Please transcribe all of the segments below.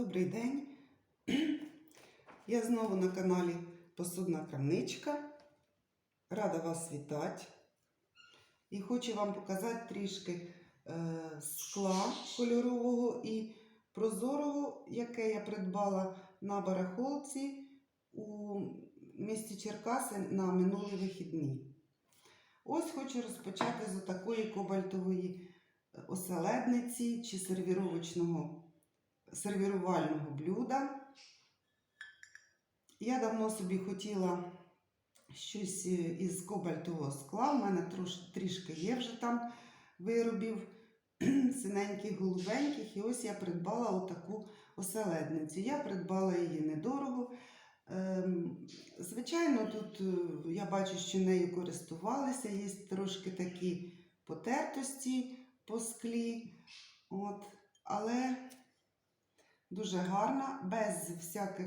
Добрий день. Я знову на каналі Посудна крамничка. Рада вас вітати. І хочу вам показати трішки е, скла кольорового і прозорого, яке я придбала на барахолці у місті Черкаси на минулі вихідні. Ось хочу розпочати з такої кобальтової е, оселедниці чи сервіровочного сервірувального блюда. Я давно собі хотіла щось е, із кобальтового скла. У мене трішки є вже там виробів синеньких, голубеньких. І ось я придбала отаку оселедницю. Я придбала її недорого. Ем, Звичайно, тут е, я бачу, що нею користувалися. Є трошки такі потертості по склі. От. Але дуже гарна, без всяких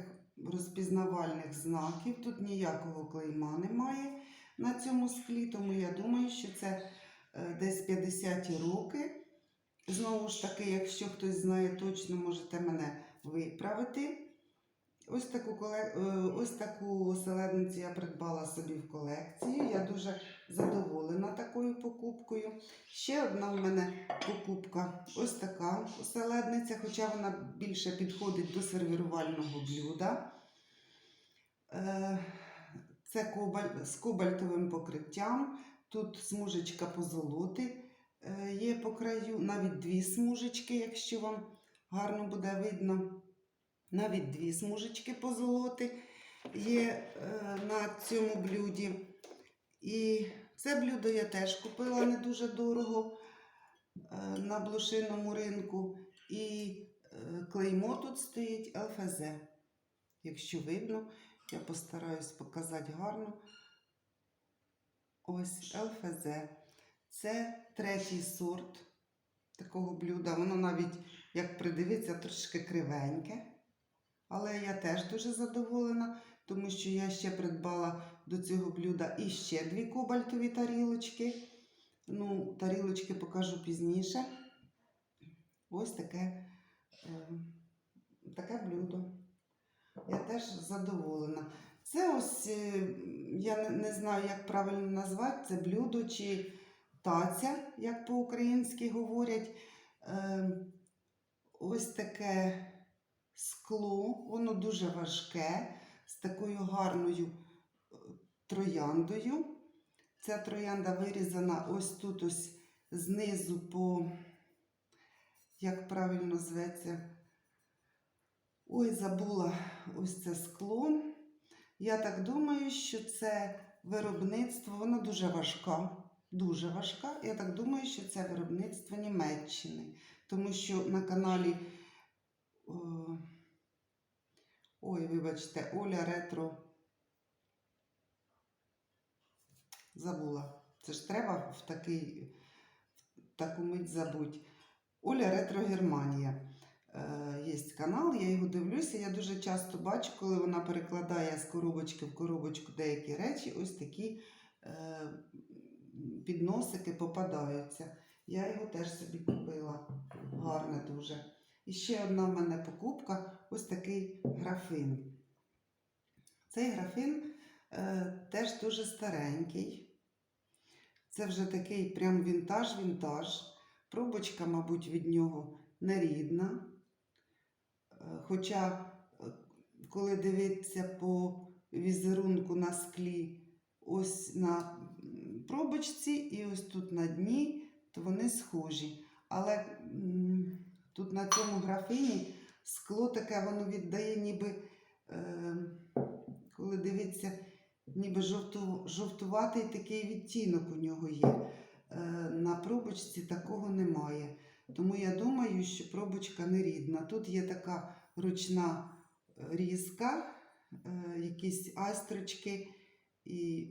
розпізнавальних знаків. Тут ніякого клейма немає на цьому склі, тому я думаю, що це е, десь 50-ті роки. Знову ж таки, якщо хтось знає точно, можете мене виправити. Ось таку, коле... е, ось таку оселедницю я придбала собі в колекцію. Я дуже задоволена такою покупкою. Ще одна в мене покупка ось така оселедниця, хоча вона більше підходить до сервірувального блюда. Е, Це кобаль... з кобальтовим покриттям. Тут смужечка позолоти е, є по краю, навіть дві смужечки, якщо вам гарно буде видно. Навіть дві смужечки позолоти є е, на цьому блюді. І це блюдо я теж купила не дуже дорого е, на блошиному ринку. І е, клеймо тут стоїть ЛФЗ. Якщо видно, я постараюсь показати гарно. Ось ЛФЗ. Це третій сорт такого блюда. Воно навіть, як придивиться, трошки кривеньке. Але я теж дуже задоволена, тому що я ще придбала до цього блюда і ще дві кобальтові тарілочки. Ну, тарілочки покажу пізніше. Ось таке, е, таке блюдо. Я теж задоволена. Це ось, е, я не, знаю, як правильно назвати, це блюдо чи таця, як по-українськи говорять. Е, ось таке скло, воно дуже важке, з такою гарною е, трояндою. Ця троянда вирізана ось тут, ось знизу по, як правильно зветься, ой, забула ось це скло. Я так думаю, що це виробництво, воно дуже важка. Дуже важка. Я так думаю, що це виробництво Німеччини. Тому що на каналі Ой, вибачте, Оля Ретро. Забула. Це ж треба в такий, в таку мить забуть. Оля Ретро Германія. Е, Є канал, я його дивлюся. Я дуже часто бачу, коли вона перекладає з коробочки в коробочку деякі речі, ось такі е, підносики попадаються. Я його теж собі купила. Гарне дуже. І ще одна в мене покупка ось такий графин. Цей графин е, теж дуже старенький. Це вже такий прям вінтаж-вінтаж. Пробочка, мабуть, від нього нерідна. Е, хоча, е, коли дивитися по візерунку на склі, ось на пробочці і ось тут на дні, то вони схожі. Але тут на цьому графині скло таке воно віддає, ніби, е, коли дивиться, ніби жовту, жовтуватий такий відтінок у нього є. Е, на пробочці такого немає. Тому я думаю, що пробочка не рідна. Тут є така ручна різка, е, якісь астрочки і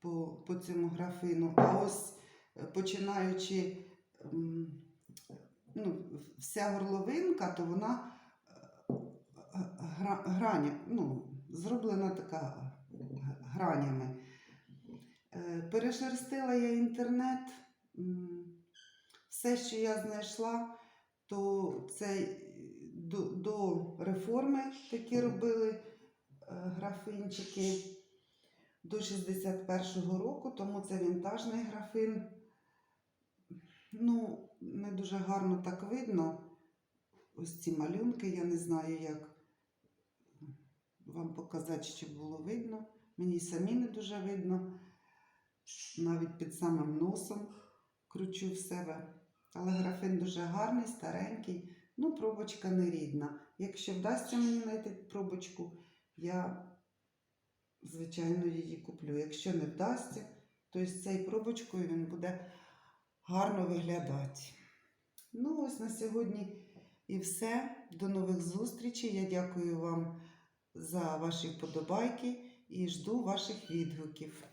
по, по цьому графину. А ось е, починаючи. Ну, вся горловинка, то вона е, гра, граня, ну, зроблена така гранями. Е, Перешерстила я інтернет. Все, що я знайшла, то це до, до реформи такі робили е, графинчики до 61-го року, тому це вінтажний графин. Ну, не дуже гарно так видно. Ось ці малюнки, я не знаю, як вам показати, щоб було видно. Мені самі не дуже видно. Навіть під самим носом кручу в себе. Але графин дуже гарний, старенький. Ну, пробочка не рідна. Якщо вдасться мені знайти пробочку, я, звичайно, її куплю. Якщо не вдасться, то з цією пробочкою він буде гарно виглядати. Ну, ось на сьогодні і все. До нових зустрічей. Я дякую вам за ваші вподобайки і жду ваших відгуків.